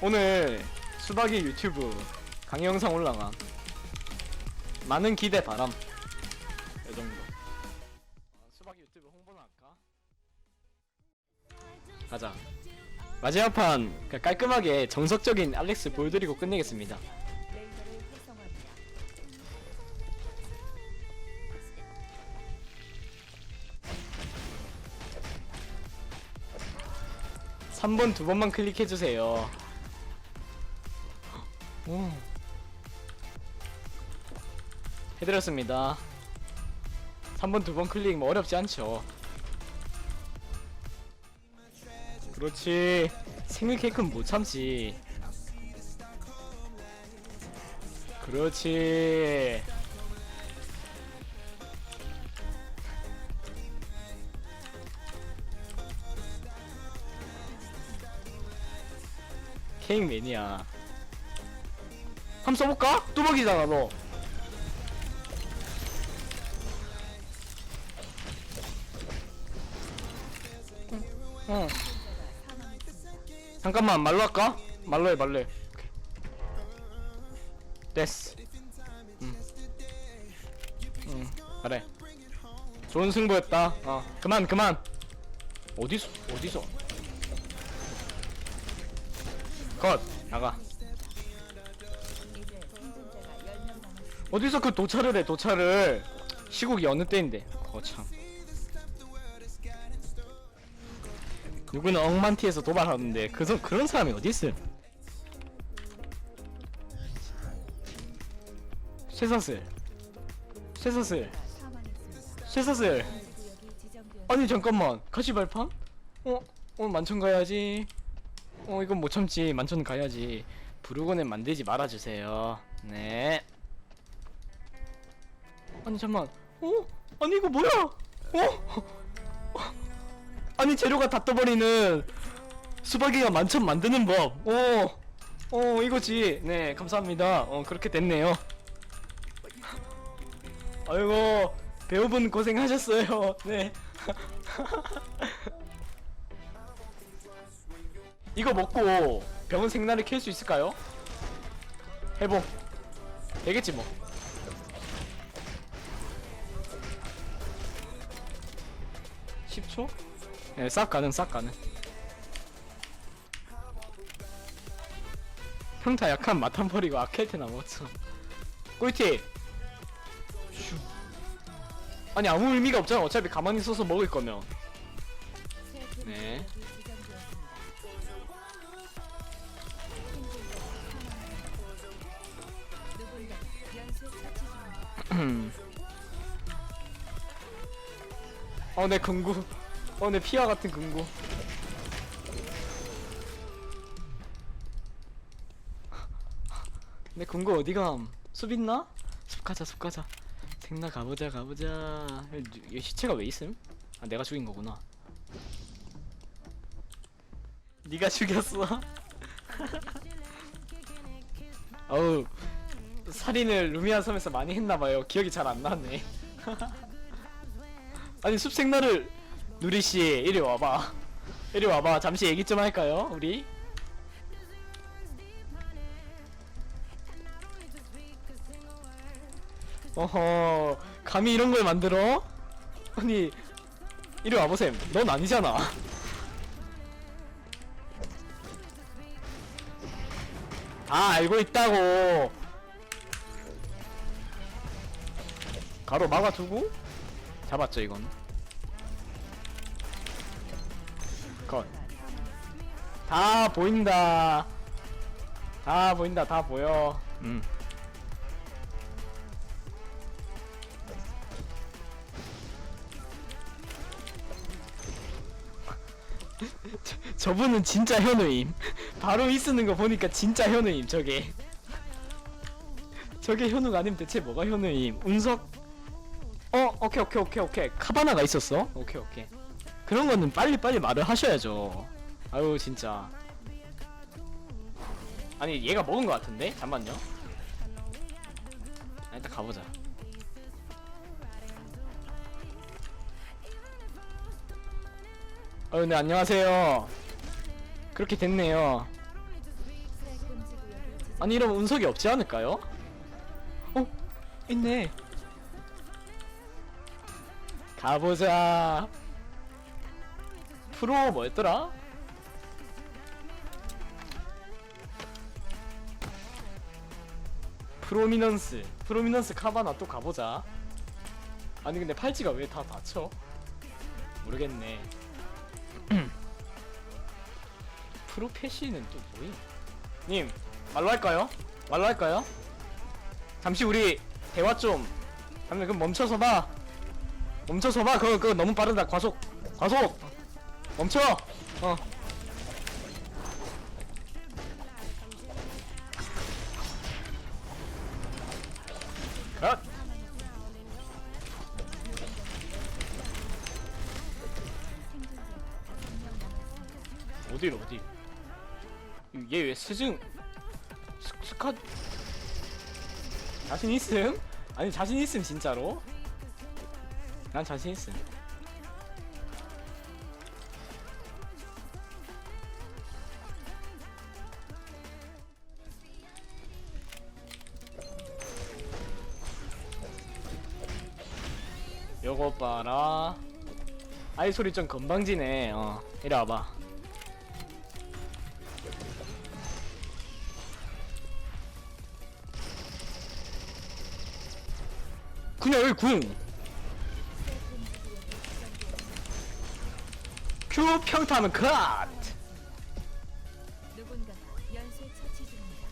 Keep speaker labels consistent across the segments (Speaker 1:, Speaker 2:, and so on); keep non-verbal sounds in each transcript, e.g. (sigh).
Speaker 1: 오늘 수박이 유튜브 강의 영상 올라감 많은 기대 바람. 이 정도. 어, 수박이 유튜브 홍보나 할까? 가자. 마지막 판 그냥 깔끔하게 정석적인 알렉스 보여드리고 끝내겠습니다.
Speaker 2: 레이더를 활성화합니다.
Speaker 1: 3번 두 번만 클릭해주세요 오. 해드렸습니다. 3번 두 번 클릭 뭐 어렵지 않죠. 그렇지. 생일 케이크는 못 참지. 그렇지. 케이크 매니아 한번 써볼까? 뚜벅이잖아 너. 응. 잠깐만 말로 할까? 말로 해 말로 해. 오케이. 됐어. 응. 응. 그래 좋은 승부였다. 어. 그만 그만. 어디서 어디서? 컷 나가 어디서 그 도착을 해 도착을? 시국이 어느 때인데? 거참. 누구는 억만티에서 도발하는데 그 서- 그런 사람이 어디 있음 쇠사슬. 쇠사슬. 쇠사슬. 아니 잠깐만. 가시 발판? 어? 오늘 만천 가야지. 어 이건 못 참지. 만천 가야지. 부르고는 만들지 말아주세요. 네 아니 잠만. 어? 아니 이거 뭐야? 어? 아니 재료가 다 떠버리는 수박이가 만천 만드는 법. 어, 어 이거지. 네 감사합니다. 어 그렇게 됐네요. 아이고 배우분 고생하셨어요. 네. (laughs) 이거 먹고 병원 생나를 킬 수 있을까요? 해봉 되겠지 뭐 10초? 네, 싹 가능, 싹 가능. 평타 약한 (laughs) 마탄 버리고 아켈테 나먹었어. 꿀팁! 슈. 아니, 아무 의미가 없잖아. 어차피 가만히 있어서 먹을 거면. 네. (clears throat) 어, 내 금구. 어, 내 피와 같은 금구. 내 금구 어디감? 숲 있나? 숲 가자, 숲 가자. 생나 가보자, 가보자. 얘, 얘 시체가 왜 있음? 아, 내가 죽인 거구나. 네가 (laughs) 죽였어. (laughs) 어우, 살인을 루미안 섬에서 많이 했나봐요. 기억이 잘 안 나네. (laughs) 아니 숲생나를 누리 씨 이리 와봐. 이리 와봐. 잠시 얘기 좀 할까요, 우리? 어허, 감히 이런 걸 만들어? 아니, 이리 와보셈. 넌 아니잖아. 아, 알고 있다고. 가로 막아두고 잡았죠 이건. 컷다 보인다. 다 보인다 다 보여. 음. 저- (laughs) 저분은 진짜 현우임. 바로 이 쓰는 거 보니까 진짜 현우임 저게. 저게 현우가 아니면 대체 뭐가 현우임? 운석 어 오케이 오케이 오케이 오케이. 카바나가 있었어? 오케이 오케이. 그런 거는 빨리 빨리 말을 하셔야죠. 아유 진짜. 아니 얘가 먹은 거 같은데? 잠만요. 아, 일단 가보자. 아유 네 안녕하세요. 그렇게 됐네요. 아니 이러면 운석이 없지 않을까요? 어? 있네 가보자 프로 뭐였더라? 프로미넌스 프로미넌스 카바나 또 가보자 아니 근데 팔찌가 왜다 닫혀? 모르겠네 (clears throat) 프로페시는 또 뭐임? 님 말로 할까요? 말로 할까요? 잠시 우리 대화 좀 잠깐 그럼 멈춰서 봐 멈춰서 봐. 그거 그거 너무 빠르다. 과속 과속. 멈춰. 어. 컷! 어디로 어디? 얘 왜 스승 스, 스카 자신 있음? 아니 자신 있음 진짜로 난 자신 있음. 요거 봐라. 아이 소리 좀 건방지네. 어 이리 와봐. 그냥 여기 궁 큐 평타하면 컷
Speaker 2: 누군가가 연쇄 처치 중입니다.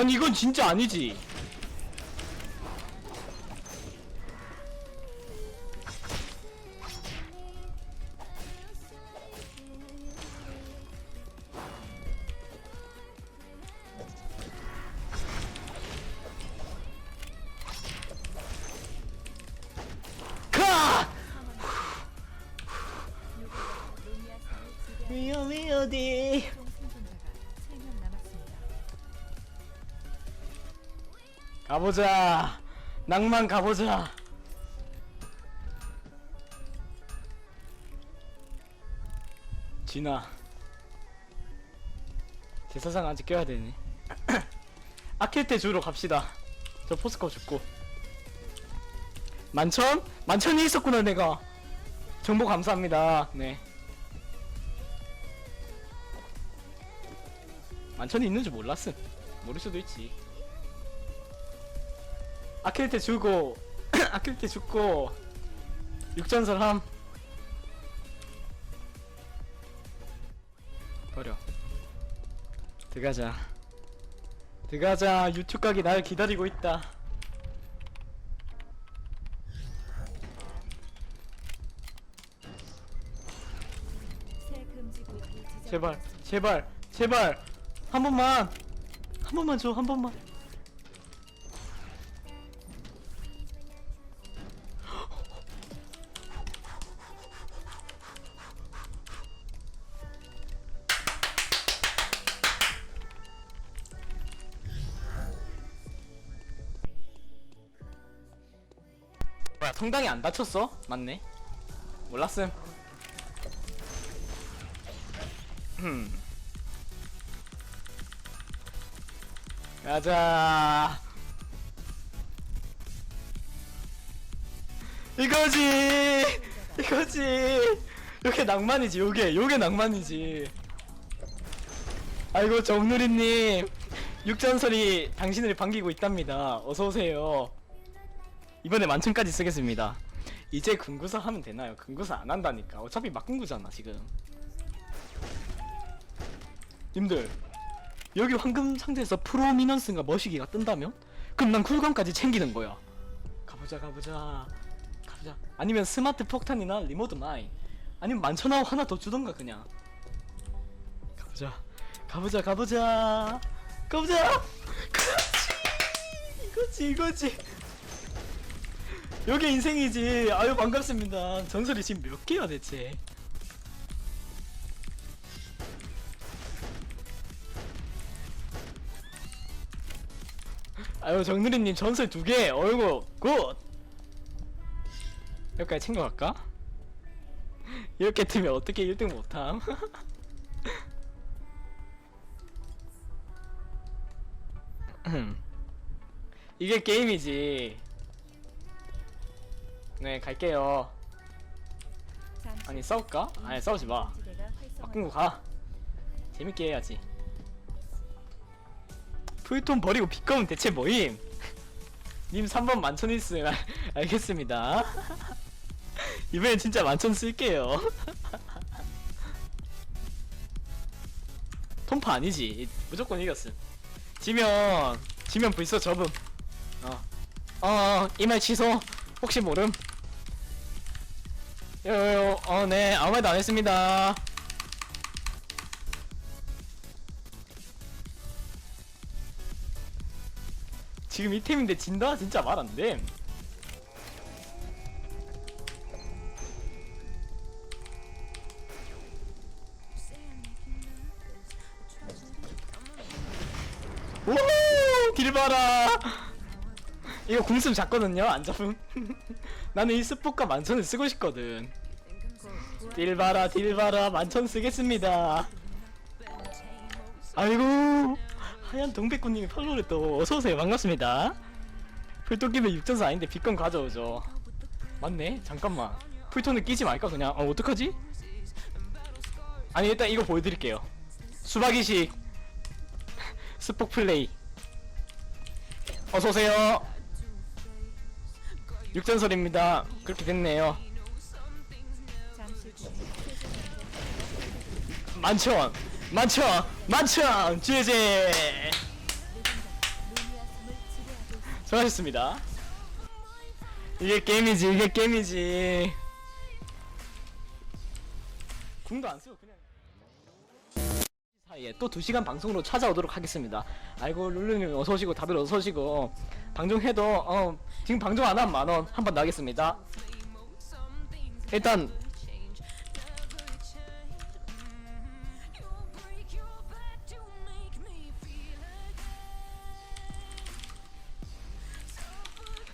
Speaker 1: 아니 이건 진짜 아니지. 위험해 어디 가보자. 낭만 가보자. 진아. 제사상 아직 껴야 되네 아킬테 주로 갑시다. 저 포스코 죽고. 만천? 만천이 있었구나 내가. 정보 감사합니다. 네. 만천이 있는 줄 몰랐음. 모를 수도 있지 아킬테 주고 (coughs) 아킬테 죽고 육전설 함. 버려. 들어가자. 들어가자. 유튜브 각이 날 기다리고 있다. 제발 제발 제발. 한 번만. 한 번만 줘 한 번만 성당이 안 다쳤어? 맞네 몰랐음 음. 가자. 이거지. 이거지. 요게 낭만이지. 요게 요게 낭만이지. 아이고 정누리님 육전설이 당신을 반기고 있답니다. 어서 오세요. 이번에 만천까지 쓰겠습니다. 이제 금구사 하면 되나요? 금구사 안 한다니까. 어차피 막금구잖아 지금. 님들 여기 황금 상자에서 프로미넌스인가 머시기가 뜬다면? 그럼 난 쿨감까지 챙기는 거야 가보자 가보자 가보자 아니면 스마트 폭탄이나 리모드 마인 아니면 만천하고 하나 더 주던가 그냥 가보자 가보자 가보자 가보자 그렇지 이거지 이거지 여기 인생이지. 아유 반갑습니다. 전설이 지금 몇 개야 대체? 아유 정누리님 전설 두 개. 어이구 굿. 여기까지 챙겨갈까? 이렇게 뜨면 어떻게 1등 못함? (laughs) 이게 게임이지 네 갈게요 아니 싸울까? 아니 싸우지 마. 바꾼 거 가. 재밌게 해야지. 풀톤 버리고 빗검은 대체 뭐임? (laughs) 님 3번 만천 있음. 알- (laughs) 알겠습니다. (laughs) 이번엔 진짜 만천 쓸게요. 톰파 아니지. 무조건 이겼음. 지면, 지면 불써 접음. 어. 어, 이 말 취소. 혹시 모름? 요요, 어, 네, 아무 말도 안 했습니다. 지금 이 템인데 진다? 진짜 말 안 돼. 오, 딜 봐라. 이거 궁슴 작거든요. 안 잡음. (laughs) 나는 이 스포카 만천을 쓰고 싶거든. 딜 봐라, 딜 봐라. 만천 쓰겠습니다. 아이고 하얀 동백꽃님이 팔로우를 또 어서오세요. 반갑습니다. 풀토 끼면 6전사 아닌데 빗건 가져오죠. 맞네? 잠깐만. 풀톤을 끼지 말까 그냥? 어 어떡하지? 아니 일단 이거 보여드릴게요. 수박이식. (laughs) 스폭 플레이. 어서오세요 6전설입니다 그렇게 됐네요 만천 만천 만천 제제. 수고하셨습니다. 이게 게임이지, 이게 게임이지. 궁도 안 쓰고 그냥. 사이에 또 2시간 방송으로 찾아오도록 하겠습니다. 아이고 룰루님 어서 오시고 다들 어서 오시고 방송해도 어 지금 방송 안 하면 만원 한 번 나겠습니다. 일단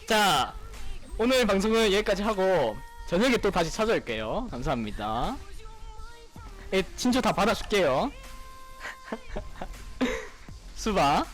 Speaker 1: 자 오늘 방송은 여기까지 하고 저녁에 또 다시 찾아올게요. 감사합니다. 예, 친추 다 받아줄게요. 수바.